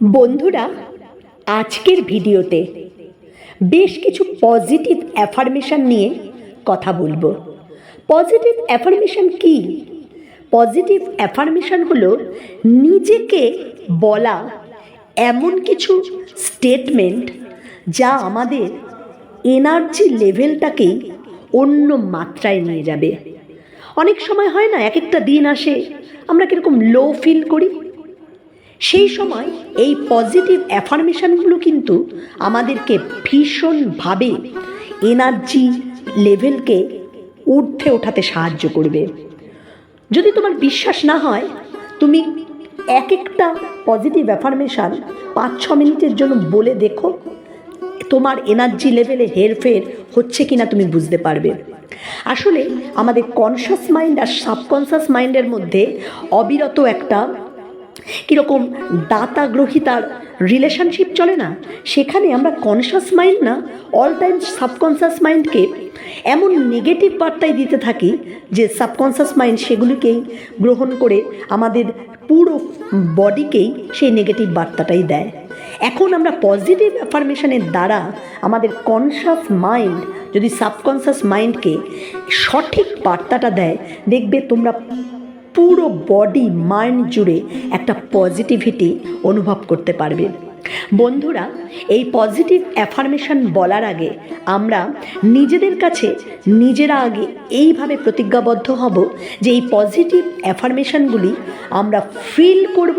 বন্ধুরা, আজকের ভিডিওতে বেশ কিছু পজিটিভ অ্যাফার্মেশন নিয়ে কথা বলব। পজিটিভ অ্যাফার্মেশন কি? পজিটিভ অ্যাফার্মেশন হলো নিজেকে বলা এমন কিছু স্টেটমেন্ট যা আমাদের এনার্জি লেভেলটাকেই অন্য মাত্রায় নিয়ে যাবে। অনেক সময় হয় না, এক একটা দিন আসে, আমরা কীরকম লো ফিল করি সেই সময় এই পজিটিভ অ্যাফার্মেশনগুলো কিন্তু আমাদেরকে ভীষণভাবে এনার্জি লেভেলকে ঊর্ধ্বে ওঠাতে সাহায্য করবে। যদি তোমার বিশ্বাস না হয়, তুমি এক একটা পজিটিভ অ্যাফার্মেশান পাঁচ ছ মিনিটের জন্য বলে দেখো, তোমার এনার্জি লেভেলে হেরফের হচ্ছে কি না তুমি বুঝতে পারবে। আসলে আমাদের কনশাস মাইন্ড আর সাবকনশাস মাইন্ডের মধ্যে অবিরত একটা কীরকম দাতা গ্রহিতার রিলেশনশিপ চলে না? সেখানে আমরা কনশাস মাইন্ড না অল টাইম সাবকনশাস মাইন্ডকে এমন নেগেটিভ বার্তাই দিতে থাকি যে সাবকনশাস মাইন্ড সেগুলিকেই গ্রহণ করে আমাদের পুরো বডিকেই সেই নেগেটিভ বার্তাটাই দেয়। এখন আমরা পজিটিভ অ্যাফার্মেশনের দ্বারা আমাদের কনশাস মাইন্ড যদি সাবকনশাস মাইন্ডকে সঠিক বার্তাটা দেয়, দেখবে তোমরা পুরো বডি মাইন্ড জুড়ে একটা পজিটিভিটি অনুভব করতে পারবে। বন্ধুরা, এই পজিটিভ অ্যাফার্মেশন বলার আগে আমরা নিজেদের কাছে নিজেরা আগে এইভাবে প্রতিজ্ঞাবদ্ধ হব যে এই পজিটিভ অ্যাফার্মেশনগুলি আমরা ফিল করব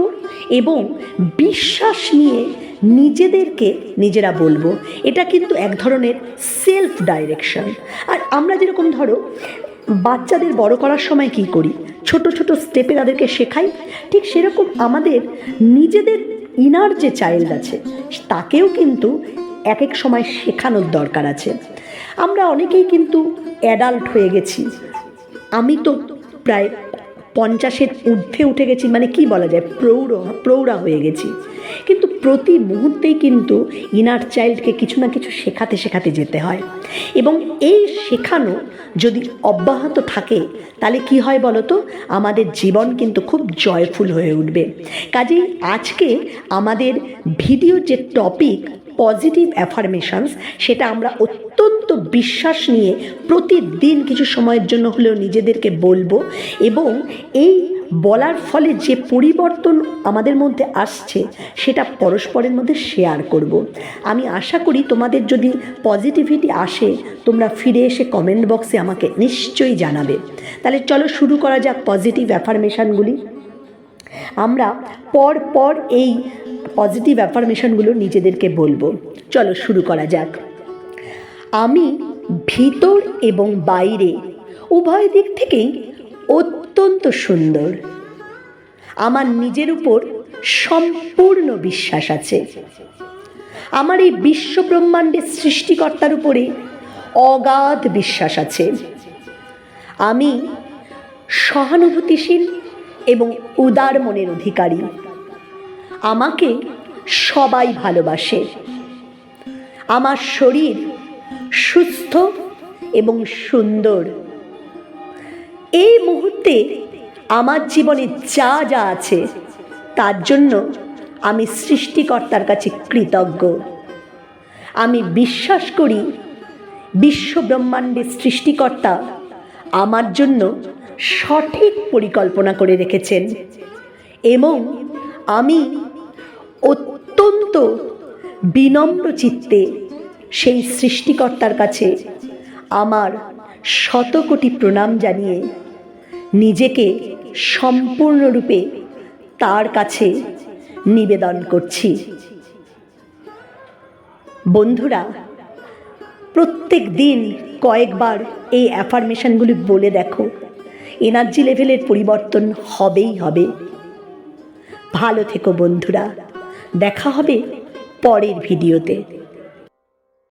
এবং বিশ্বাস নিয়ে নিজেদেরকে নিজেরা বলব। এটা কিন্তু এক ধরনের সেলফ ডাইরেকশন আর আমরা যেরকম ধরো বাচ্চাদের বড় করার সময় কি করি? ছোট ছোট স্টেপে তাদেরকে শেখাই। ঠিক সেরকম আমাদের নিজেদের ইনার যে চাইল্ড আছে, তাকেও কিন্তু এক এক সময় শেখানোর দরকার আছে। আমরা অনেকেই কিন্তু অ্যাডাল্ট হয়ে গেছি। আমি তো প্রায় পঞ্চাশের ঊর্ধ্বে উঠে গেছি মানে কি বলা যায়, প্রৌঢ়, প্রৌঢ়া হয়ে গেছি। কিন্তু প্রতি মুহূর্তেই কিন্তু ইনার চাইল্ডকে কিছু না কিছু শেখাতে শেখাতে যেতে হয়। এবং এই শেখানো যদি অব্যাহত থাকে, তাহলে কি হয় বলো তো আমাদের জীবন কিন্তু খুব জয়ফুল হয়ে উঠবে। কাজেই আজকে আমাদের ভিডিও যে টপিক পজিটিভ অ্যাফার্মেশনস সেটা আমরা অত্যন্ত বিশ্বাস নিয়ে প্রতিদিন কিছু সময়ের জন্য হলেও নিজেদেরকে বলব এবং এই বলার ফলে যে পরিবর্তন আমাদের মধ্যে আসছে, সেটা পরস্পরের মধ্যে শেয়ার করব। আমি আশা করি তোমাদের যদি পজিটিভিটি আসে, তোমরা ফিরে এসে কমেন্ট বক্সে আমাকে নিশ্চয়ই জানাবে। তাহলে চলো শুরু করা যাক পজিটিভ অ্যাফার্মেশনগুলি আমরা পর পর এই পজিটিভ অ্যাফার্মেশনগুলো নিজেদেরকে বলব। চলো শুরু করা যাক। আমি ভিতর এবং বাইরে, উভয় দিক থেকেই অত্যন্ত সুন্দর। আমার নিজের উপর সম্পূর্ণ বিশ্বাস আছে। আমার এই বিশ্ব ব্রহ্মাণ্ডের সৃষ্টিকর্তার উপরে অগাধ বিশ্বাস আছে। আমি সহানুভূতিশীল এবং উদার মনের অধিকারী। আমাকে সবাই ভালোবাসে। আমার শরীর সুস্থ এবং সুন্দর। এই মুহূর্তে আমার জীবনে যা যা আছে, তার জন্য আমি সৃষ্টিকর্তার কাছে কৃতজ্ঞ। আমি বিশ্বাস করি বিশ্ব ব্রহ্মাণ্ডের সৃষ্টিকর্তা আমার জন্য সঠিক পরিকল্পনা করে রেখেছেন এবং আমি অত্যন্ত বিনম্র চিত্তে সেই সৃষ্টিকর্তার কাছে আমার শতকোটি প্রণাম জানিয়ে নিজেকে সম্পূর্ণরূপে তার কাছে নিবেদন করছি। বন্ধুরা, প্রত্যেক দিন কয়েকবার এই অ্যাফার্মেশনগুলি বলে দেখো। এনার্জি লেভেলের পরিবর্তন হবেই হবে। ভালো থেকো বন্ধুরা। দেখা হবে পরের ভিডিওতে।